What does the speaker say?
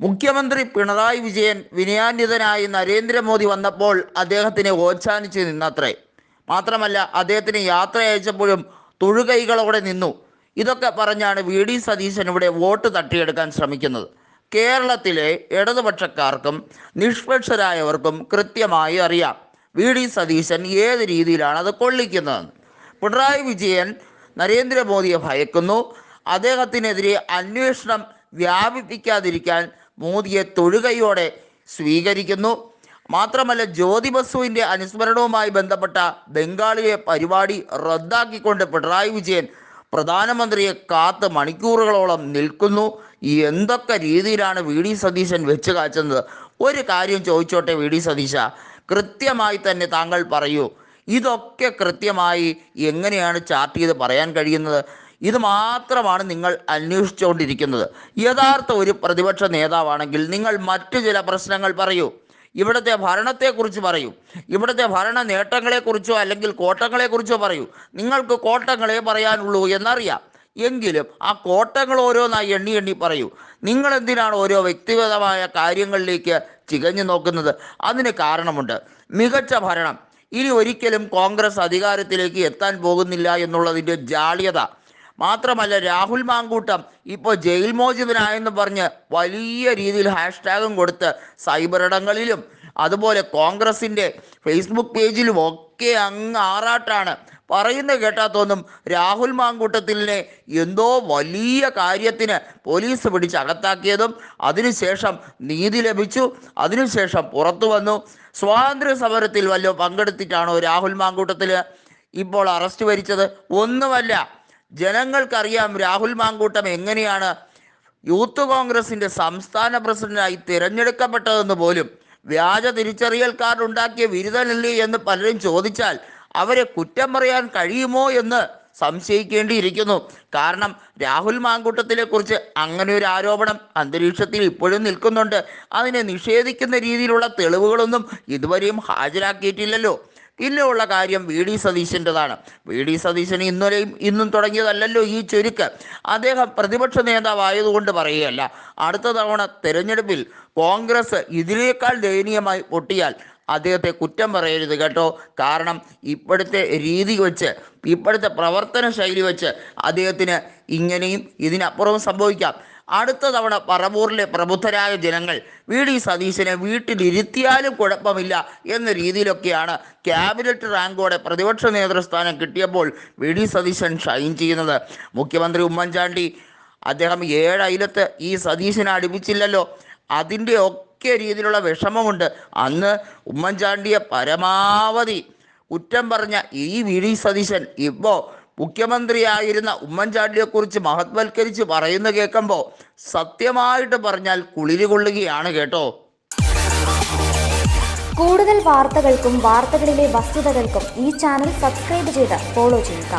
മുഖ്യമന്ത്രി പിണറായി വിജയൻ വിനയാന്വിതനായി നരേന്ദ്രമോദി വന്നപ്പോൾ അദ്ദേഹത്തിനെ ഓച്ചാനിച്ച് നിന്നത്രേ. മാത്രമല്ല അദ്ദേഹത്തിന് യാത്ര അയച്ചപ്പോഴും തൊഴുകൈകളോടെ നിന്നു. ഇതൊക്കെ പറഞ്ഞാണ് വി ഡി സതീശൻ ഇവിടെ വോട്ട് തട്ടിയെടുക്കാൻ ശ്രമിക്കുന്നത്. കേരളത്തിലെ ഇടതുപക്ഷക്കാർക്കും നിഷ്പക്ഷരായവർക്കും കൃത്യമായി അറിയാം വി ഡി സതീശൻ ഏത് രീതിയിലാണ് അത് കൊള്ളിക്കുന്നതെന്ന്. പിണറായി വിജയൻ നരേന്ദ്രമോദിയെ ഭയക്കുന്നു. അദ്ദേഹത്തിനെതിരെ അന്വേഷണം വ്യാപിപ്പിക്കാതിരിക്കാൻ മോദിയെ തൊഴുകയോടെ സ്വീകരിക്കുന്നു. മാത്രമല്ല ജ്യോതി ബസുവിന്റെ അനുസ്മരണവുമായി ബന്ധപ്പെട്ട ബംഗാളിലെ പരിപാടി റദ്ദാക്കിക്കൊണ്ട് പിണറായി വിജയൻ പ്രധാനമന്ത്രിയെ കാത്ത് മണിക്കൂറുകളോളം നിൽക്കുന്നു. എന്തൊക്കെ രീതിയിലാണ് വി ഡി സതീശൻ വെച്ച് കാച്ചുന്നത്? ഒരു കാര്യം ചോദിച്ചോട്ടെ വി ഡി സതീശ. കൃത്യമായി തന്നെ താങ്കൾ പറയൂ. ഇതൊക്കെ കൃത്യമായി എങ്ങനെയാണ് ചാർട്ട് ചെയ്ത് പറയാൻ കഴിയുന്നത്? ഇത് മാത്രമാണ് നിങ്ങൾ അന്വേഷിച്ചുകൊണ്ടിരിക്കുന്നത്. യഥാർത്ഥ ഒരു പ്രതിപക്ഷ നേതാവാണെങ്കിൽ നിങ്ങൾ മറ്റു ചില പ്രശ്നങ്ങൾ പറയൂ. ഇവിടുത്തെ ഭരണത്തെക്കുറിച്ച് പറയൂ. ഇവിടുത്തെ ഭരണ നേട്ടങ്ങളെക്കുറിച്ചോ അല്ലെങ്കിൽ കോട്ടങ്ങളെക്കുറിച്ചോ പറയൂ. നിങ്ങൾക്ക് കോട്ടങ്ങളെ പറയാനുള്ളൂ എന്നറിയാം. എങ്കിലും ആ കോട്ടങ്ങൾ ഓരോന്നായി എണ്ണി എണ്ണി പറയൂ. നിങ്ങൾ എന്തിനാണ് ഓരോ വ്യക്തിഗതമായ കാര്യങ്ങളിലേക്ക് ചികഞ്ഞു നോക്കുന്നത്? അതിന് കാരണമുണ്ട്. മികച്ച ഭരണം. ഇനി ഒരിക്കലും കോൺഗ്രസ് അധികാരത്തിലേക്ക് എത്താൻ പോകുന്നില്ല എന്നുള്ളതിന്റെ ജാള്യത. മാത്രമല്ല രാഹുൽ മാങ്കൂട്ടം ഇപ്പോൾ ജയിൽ മോചിതനായെന്ന് പറഞ്ഞ് വലിയ രീതിയിൽ ഹാഷ്ടാഗും കൊടുത്ത് സൈബർ ഇടങ്ങളിലും അതുപോലെ കോൺഗ്രസിന്റെ ഫേസ്ബുക്ക് പേജിലും ഒക്കെ അങ്ങ് ആറാട്ടാണ്. പറയുന്ന കേട്ടാത്തൊന്നും തോന്നും രാഹുൽ മാങ്കൂട്ടത്തിലിനെ എന്തോ വലിയ കാര്യത്തിന് പോലീസ് പിടിച്ച് അകത്താക്കിയതും അതിനുശേഷം നീതി ലഭിച്ചു അതിനുശേഷം പുറത്തു വന്നു. സ്വാതന്ത്ര്യ സമരത്തിൽ വല്ല പങ്കെടുത്തിട്ടാണോ രാഹുൽ മാങ്കൂട്ടത്തിൽ ഇപ്പോൾ അറസ്റ്റ് വരിച്ചത് ഒന്നുമല്ല. ജനങ്ങൾക്കറിയാം രാഹുൽ മാങ്കൂട്ടം എങ്ങനെയാണ് യൂത്ത് കോൺഗ്രസിന്റെ സംസ്ഥാന പ്രസിഡന്റായി തിരഞ്ഞെടുക്കപ്പെട്ടതെന്ന് പോലും. വ്യാജ തിരിച്ചറിയൽ കാർഡ് ഉണ്ടാക്കിയ ബിരുദനല്ലേ എന്ന് പലരും ചോദിച്ചാൽ അവരെ കുറ്റം പറയാൻ കഴിയുമോ എന്ന് സംശയിക്കേണ്ടിയിരിക്കുന്നു. കാരണം രാഹുൽ മാങ്കൂട്ടത്തിനെ കുറിച്ച് അങ്ങനെ ഒരു ആരോപണം അന്തരീക്ഷത്തിൽ ഇപ്പോഴും നിൽക്കുന്നുണ്ട്. അതിനെ നിഷേധിക്കുന്ന രീതിയിലുള്ള തെളിവുകളൊന്നും ഇതുവരെയും ഹാജരാക്കിയിട്ടില്ലല്ലോ. പിന്നെ കാര്യം വി ഡി സതീശന്റെതാണ്. വി ഡി സതീശൻ ഇന്നലെയും ഇന്നും തുടങ്ങിയതല്ലല്ലോ ഈ ചുരുക്ക്. അദ്ദേഹം പ്രതിപക്ഷ നേതാവായതുകൊണ്ട് പറയുകയല്ല. അടുത്ത തവണ തെരഞ്ഞെടുപ്പിൽ കോൺഗ്രസ് ഇതിനേക്കാൾ ദയനീയമായി പൊട്ടിയാൽ അദ്ദേഹത്തെ കുറ്റം പറയരുത് കേട്ടോ. കാരണം ഇപ്പോഴത്തെ രീതി വെച്ച് ഇപ്പോഴത്തെ പ്രവർത്തന ശൈലി വെച്ച് അദ്ദേഹത്തിന് ഇങ്ങനെയും ഇതിനപ്പുറവും സംഭവിക്കാം. അടുത്ത തവണ പറവൂറിലെ പ്രബുദ്ധരായ ജനങ്ങൾ വി ഡി സതീശനെ വീട്ടിലിരുത്തിയാലും കുഴപ്പമില്ല എന്ന രീതിയിലൊക്കെയാണ് ക്യാബിനറ്റ് റാങ്കോടെ പ്രതിപക്ഷ നേതൃസ്ഥാനം കിട്ടിയപ്പോൾ വി ഡി സതീശൻ ഷൈൻ ചെയ്യുന്നത്. മുഖ്യമന്ത്രി ഉമ്മൻചാണ്ടി അദ്ദേഹം ഏഴ് അയലത്ത് ഈ സതീശനെ അടുപ്പിച്ചില്ലല്ലോ. അതിന്റെ ഒക്കെ രീതിയിലുള്ള വിഷമമുണ്ട്. അന്ന് ഉമ്മൻചാണ്ടിയെ പരമാവധി കുറ്റം പറഞ്ഞ ഈ വി ഡി സതീശൻ ഇപ്പോൾ മുഖ്യമന്ത്രിയായിരുന്ന ഉമ്മൻചാണ്ടിയെക്കുറിച്ച് മഹത്വൽക്കരിച്ച് പറയുന്ന കേൾക്കുമ്പോൾ സത്യമായിട്ട് പറഞ്ഞാൽ കുളിരി കൊള്ളുകയാണ് കേട്ടോ. കൂടുതൽ വാർത്തകൾക്കും വാർത്തകളിലെ വസ്തുതകൾക്കും ഈ ചാനൽ സബ്സ്ക്രൈബ് ചെയ്ത് ഫോളോ ചെയ്യുക.